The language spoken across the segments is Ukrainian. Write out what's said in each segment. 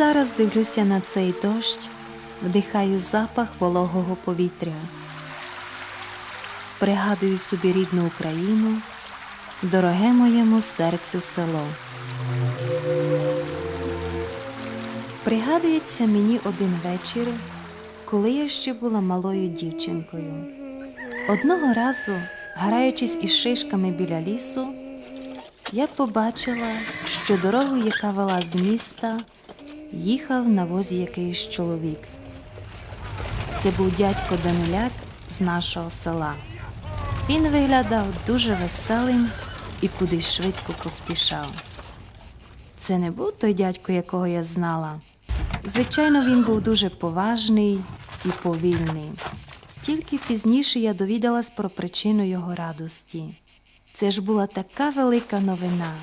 Зараз дивлюся на цей дощ, вдихаю запах вологого повітря, пригадую собі рідну Україну, дороге моєму серцю село. Пригадується мені один вечір, коли я ще була малою дівчинкою. Одного разу, граючись із шишками біля лісу, я побачила, що дорогу, яка вела з міста, їхав на возі якийсь чоловік. Це був дядько Даниляк з нашого села. Він виглядав дуже веселим і кудись швидко поспішав. Це не був той дядько, якого я знала. Звичайно, він був дуже поважний і повільний. Тільки пізніше я довідалась про причину його радості. Це ж була така велика новина.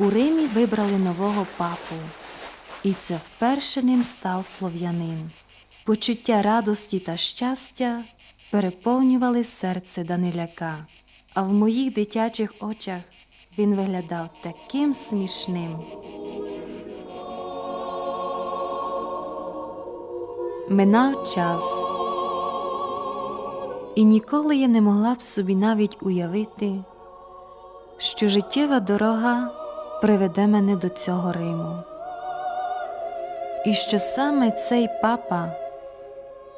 У Римі вибрали нового папу, і це вперше ним став слов'янин. Почуття радості та щастя переповнювали серце Даниляка, а в моїх дитячих очах він виглядав таким смішним. Минав час, і ніколи я не могла б собі навіть уявити, що життєва дорога приведе мене до цього Риму. І що саме цей папа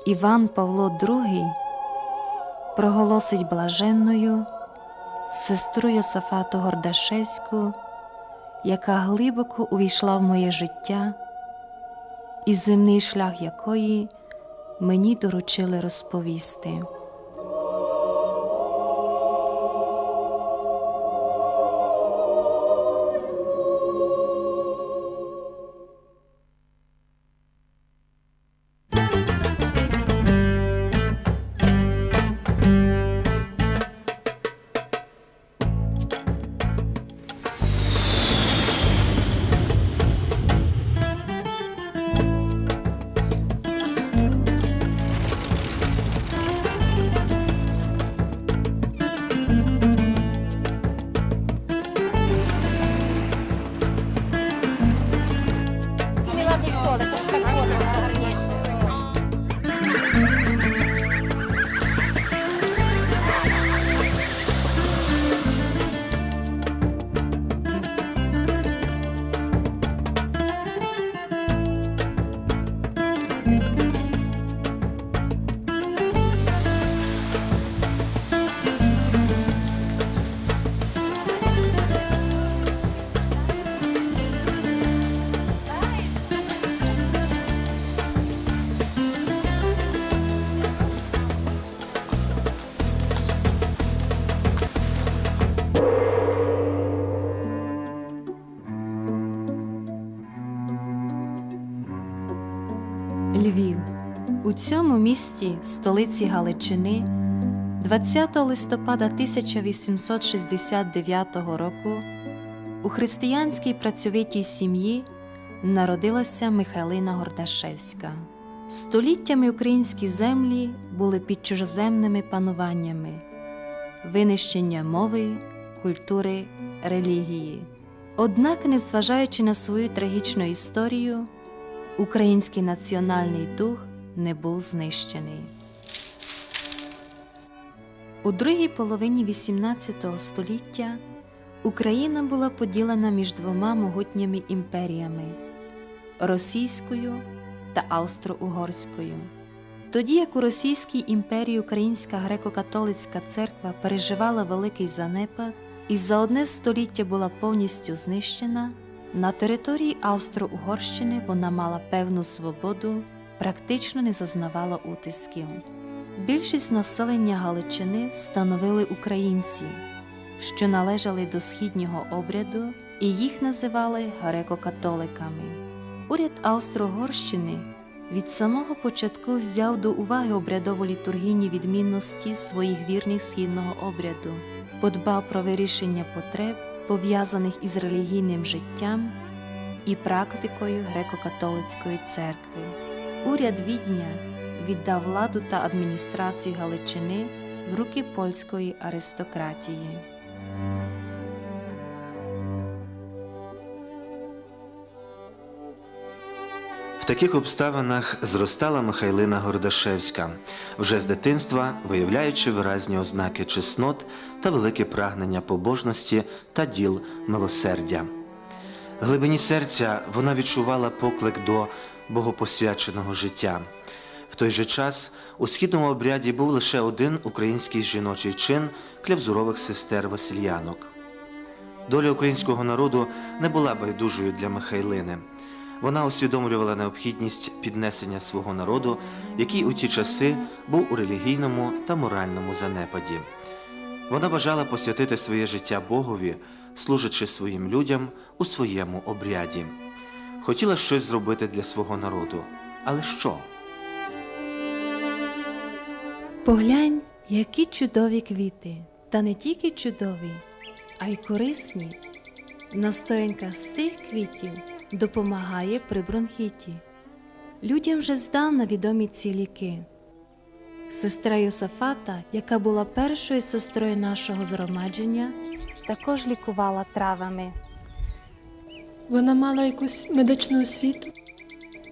Іван Павло II проголосить блаженною сестру Йосафату Гордашевську, яка глибоко увійшла в моє життя, і земний шлях якої мені доручили розповісти. Цьому місті, столиці Галичини, 20 листопада 1869 року у християнській працьовитій сім'ї народилася Михайлина Гордашевська. Століттями українські землі були під чужоземними пануваннями, винищення мови, культури, релігії. Однак, незважаючи на свою трагічну історію, український національний дух не був знищений. У другій половині XVIII століття Україна була поділена між двома могутніми імперіями Російською та Австро-Угорською. Тоді як у Російській імперії Українська греко-католицька церква переживала великий занепад і за одне століття була повністю знищена, на території Австро-Угорщини вона мала певну свободу, практично не зазнавала утисків. Більшість населення Галичини становили українці, що належали до східнього обряду, і їх називали греко-католиками. Уряд Австро-Угорщини від самого початку взяв до уваги обрядово-літургійні відмінності своїх вірних східного обряду, подбав про вирішення потреб, пов'язаних із релігійним життям і практикою греко-католицької церкви. Уряд Відня віддав владу та адміністрацію Галичини в руки польської аристократії. В таких обставинах зростала Михайлина Гордашевська, вже з дитинства виявляючи виразні ознаки чеснот та велике прагнення побожності та діл милосердя. В глибині серця вона відчувала поклик до богопосвяченого життя. В той же час у східному обряді був лише один український жіночий чин клявзурових сестер Васильянок. Доля українського народу не була байдужою для Михайлини. Вона усвідомлювала необхідність піднесення свого народу, який у ті часи був у релігійному та моральному занепаді. Вона бажала посвятити своє життя Богові, служачи своїм людям у своєму обряді. Хотіла щось зробити для свого народу. Але що? Поглянь, які чудові квіти, та не тільки чудові, а й корисні. Настоянка з цих квітів допомагає при бронхіті. Людям вже здавна відомі ці ліки. Сестра Йосафата, яка була першою сестрою нашого згромадження, Також лікувала травами. Вона мала якусь медичну освіту.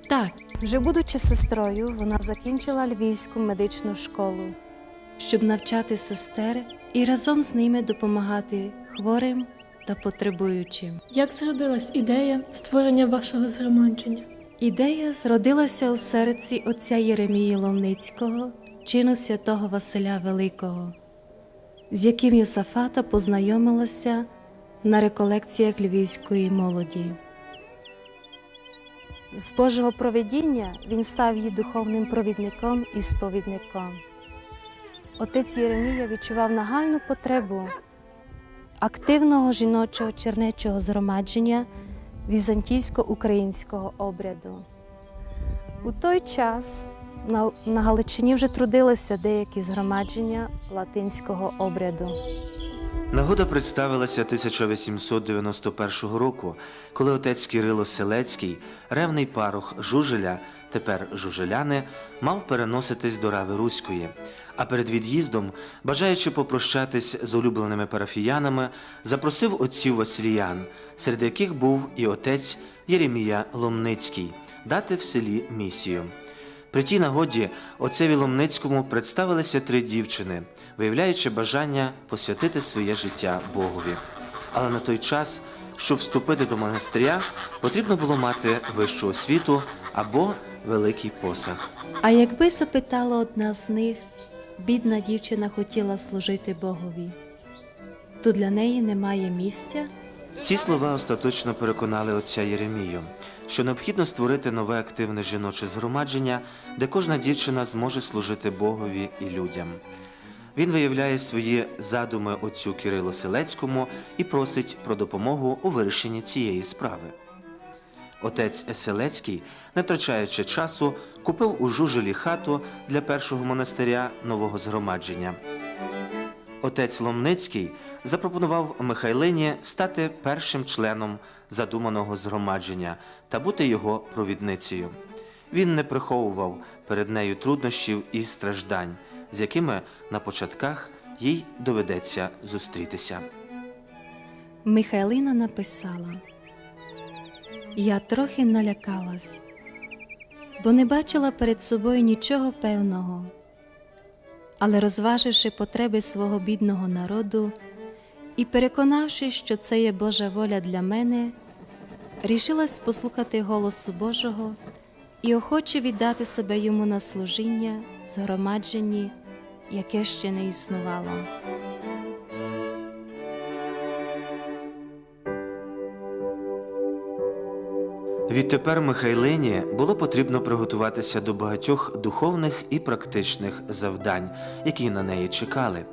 так, Вже будучи сестрою, вона закінчила Львівську медичну школу. щоб навчати сестер і разом з ними допомагати хворим та потребуючим. Як зродилась ідея створення вашого згромадження? Ідея зродилася у серці отця Єремії Ломницького, чину святого Василя Великого, з яким Йосафата познайомилася на реколекціях львівської молоді. З Божого провидіння він став її духовним провідником і сповідником. Отець Єремія відчував нагальну потребу активного жіночого чернечого згромадження візантійсько-українського обряду. У той час на Галичині вже трудилися деякі згромадження латинського обряду. Нагода представилася 1891 року, коли отець Кирило Селецький, ревний парох Жужеля, тепер Жужеляни, мав переноситись до Рави Руської. А перед від'їздом, бажаючи попрощатись з улюбленими парафіянами, запросив отців Василіян, серед яких був і отець Єремія Ломницький, дати в селі місію. При тій нагоді отцеві Ломницькому представилися три дівчини, виявляючи бажання посвятити своє життя Богові. Але на той час, щоб вступити до монастиря, потрібно було мати вищу освіту або великий посаг. А якби запитала одна з них, бідна дівчина хотіла служити Богові, то для неї немає місця. Ці слова остаточно переконали отця Єремію, що необхідно створити нове активне жіноче згромадження, де кожна дівчина зможе служити Богові і людям. Він виявляє свої задуми отцю Кирилу Селецькому і просить про допомогу у вирішенні цієї справи. Отець Селецький, не втрачаючи часу, купив у Жужелі хату для першого монастиря нового згромадження. Отець Ломницький запропонував Михайлині стати першим членом задуманого згромадження та бути його провідницею. Він не приховував перед нею труднощів і страждань, з якими на початках їй доведеться зустрітися. Михайлина написала: Я трохи налякалась, бо не бачила перед собою нічого певного. Але розваживши потреби свого бідного народу і переконавши, що це є Божа воля для мене, рішилась послухати голосу Божого і охоче віддати себе йому на служіння, згромадженні, яке ще не існувало. Відтепер Михайлині було потрібно приготуватися до багатьох духовних і практичних завдань, які на неї чекали.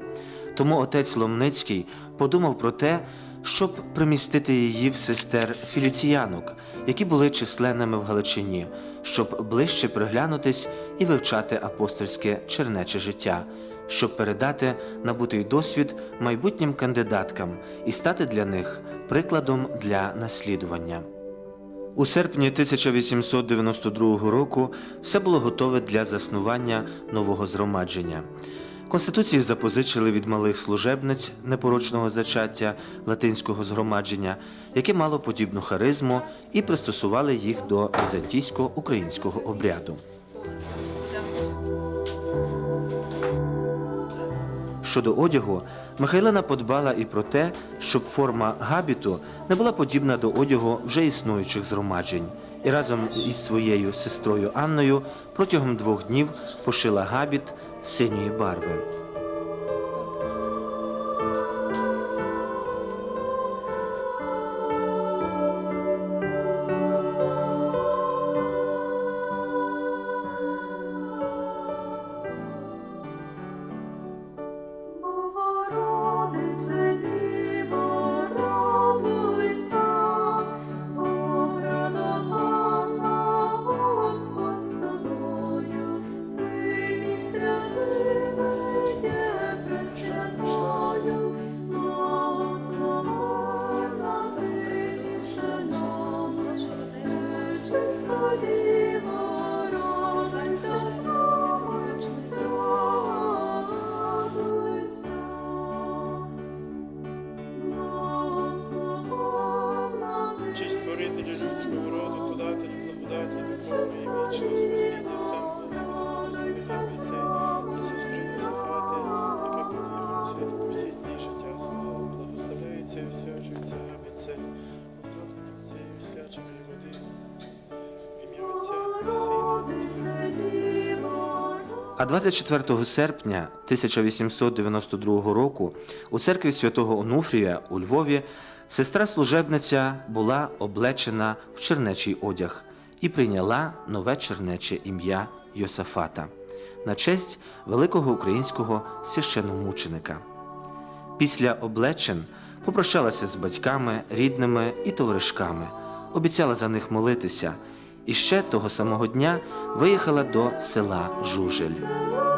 Тому отець Ломницький подумав про те, щоб примістити її в сестер філіціянок, які були численними в Галичині, щоб ближче приглянутись і вивчати апостольське чернече життя, щоб передати набутий досвід майбутнім кандидаткам і стати для них прикладом для наслідування. У серпні 1892 року все було готове для заснування нового згромадження. Конституції запозичили від малих служебниць непорочного зачаття латинського згромадження, яке мало подібну харизму, і пристосували їх до візантійсько-українського обряду. Щодо одягу, Михайлина подбала і про те, щоб форма габіту не була подібна до одягу вже існуючих згромаджень, і разом із своєю сестрою Анною протягом двох днів пошила габіт синьої барви. still його всі життя свого, благословляється і освячується свяченої води. А 24 серпня 1892 року у церкві святого Онуфрія у Львові сестра-служебниця була облечена в чернечий одяг і прийняла нове чернече ім'я Йосафата на честь великого українського священомученика. Після облечен попрощалася з батьками, рідними і товаришками, обіцяла за них молитися, і ще того самого дня виїхала до села Жужель.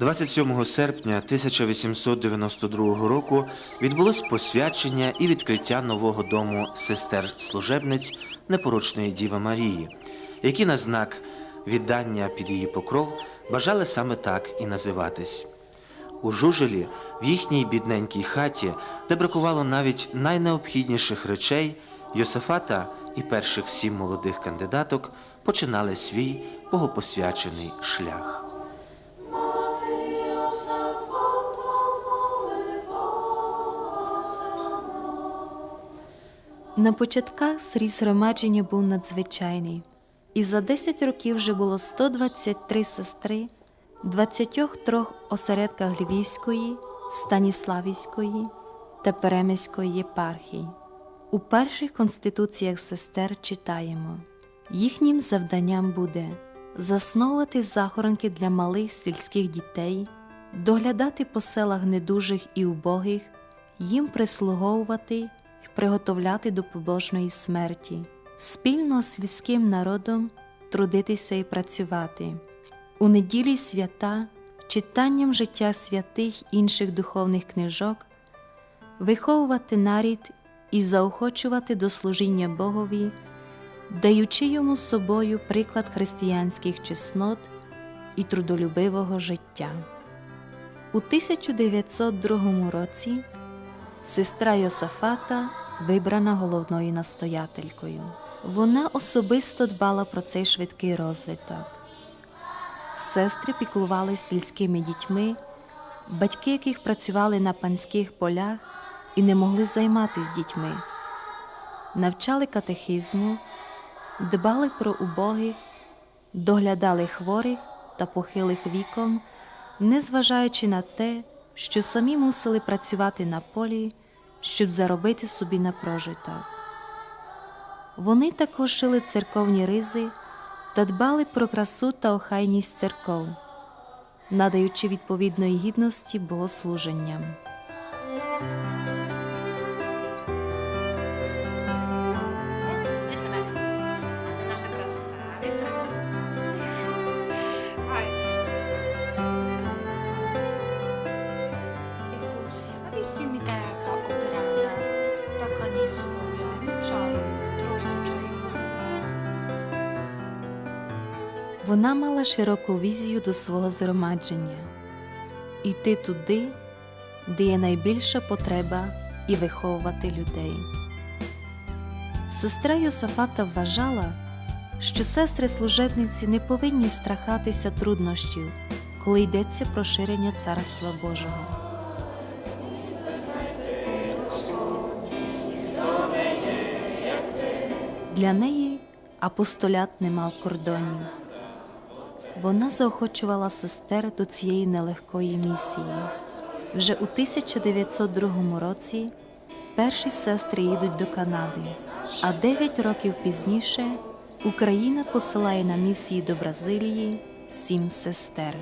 27 серпня 1892 року відбулось посвячення і відкриття нового дому сестер-служебниць непорочної Діви Марії, які на знак віддання під її покров бажали саме так і називатись. У Жужелі, в їхній бідненькій хаті, де бракувало навіть найнеобхідніших речей, Йосифата і перших сім молодих кандидаток починали свій богопосвячений шлях. На початках зріс громадження був надзвичайний, і за 10 років вже було 123 сестри в 23 осередках Львівської, Станіславівської та Перемиської єпархій. У перших конституціях сестер читаємо: їхнім завданням буде засновувати захоронки для малих сільських дітей, доглядати по селах недужих і убогих, їм прислуговувати й приготовляти до побожної смерті, спільно з сільським народом трудитися і працювати. У неділі свята, читанням життя святих інших духовних книжок, виховувати нарід і заохочувати до служіння Богові, даючи йому собою приклад християнських чеснот і трудолюбивого життя. У 1902 році сестра Йосафата вибрана головною настоятелькою. Вона особисто дбала про цей швидкий розвиток. Сестри піклувалися сільськими дітьми, батьки яких працювали на панських полях і не могли займатися дітьми, навчали катехизму, дбали про убогих, доглядали хворих та похилих віком, незважаючи на те, що самі мусили працювати на полі, щоб заробити собі на прожиток. Вони також шили церковні ризи та дбали про красу та охайність церков, надаючи відповідної гідності богослуженням. Вона мала широку візію до свого згромадження йти туди, де є найбільша потреба, і виховувати людей. Сестра Йосафата вважала, що сестри служебниці не повинні страхатися труднощів, коли йдеться про ширення Царства Божого. Для неї апостолят не мав кордонів. Вона заохочувала сестер до цієї нелегкої місії. Вже у 1902 році перші сестри їдуть до Канади, а дев'ять років пізніше Україна посилає на місії до Бразилії сім сестер.